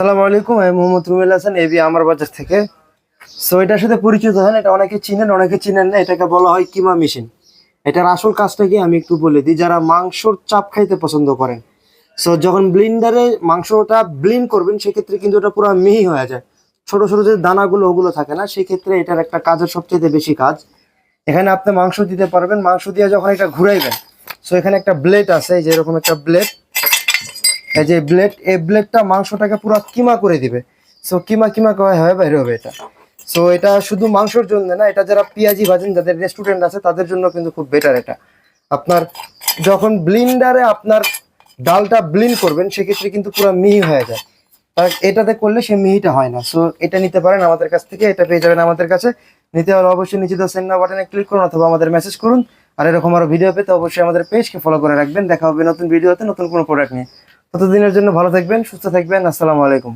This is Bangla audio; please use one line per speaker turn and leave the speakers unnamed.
আসসালামু আলাইকুম, আমি মোহাম্মদ রুমেল হাসান এবি আমার বাজার থেকে। সো এটার সাথে পরিচিত হন, এটা অনেকে চিনেন অনেকে চিনেন না, এটাকে বলা হয় কিমা মেশিন। এটার আসল কাজটা কি, আমি একটু বলে দিই, যারা মাংসর চাপ খাইতে পছন্দ করেন সো যখন ব্লিন্ডারে মাংসটা ব্লিন করবেন, সেক্ষেত্রে কিন্তু ওটা পুরো মিহি হয়ে যায়। ছোট ছোট যে দানাগুলো, ওগুলো থাকে না সেই ক্ষেত্রে এটার একটা কাজের সবচেয়ে বেশি কাজ। এখানে আপনি মাংস দিতে পারবেন, মাংস দিয়ে যখন এটা ঘুরাইবেন সো এখানে একটা ব্লেড আছে যেরকম একটা ব্লেড এই যে ব্লেড এই ব্লেডটা মাংসটাকে পুরো কিমা করে দিবে। সো কিমা কিমা করে হয়ে বাইরে হবে এটা। সো এটা শুধু মাংসর জন্য না, এটা যারা পেঁয়াজি ভাজেন, যাদের রেস্টুরেন্ট আছে, তাদের জন্য কিন্তু খুব বেটার এটা। আপনার যখন ব্লিন্ডারে আপনার ডালটা ব্লিন করবেন, সেক্ষেত্রে কিন্তু পুরো মিহি হয়ে যায়। আর এটাতে করলে সে মিহিটা হয় না। সো এটা নিতে পারেন আমাদের কাছ থেকে, এটা পেয়ে যাবেন আমাদের কাছে। নিতে হলে অবশ্যই নিচে সেন্ড বাটনে ক্লিক করুন অথবা আমাদের মেসেজ করুন। আর এরকম আরও ভিডিও পেতে অবশ্যই আমাদের পেজকে ফলো করে রাখবেন। দেখা হবে নতুন ভিডিওতে নতুন কোনো প্রোডাক্ট নিয়ে। ততদিনের জন্য ভালো থাকবেন সুস্থ থাকবেন। আসসালামু আলাইকুম।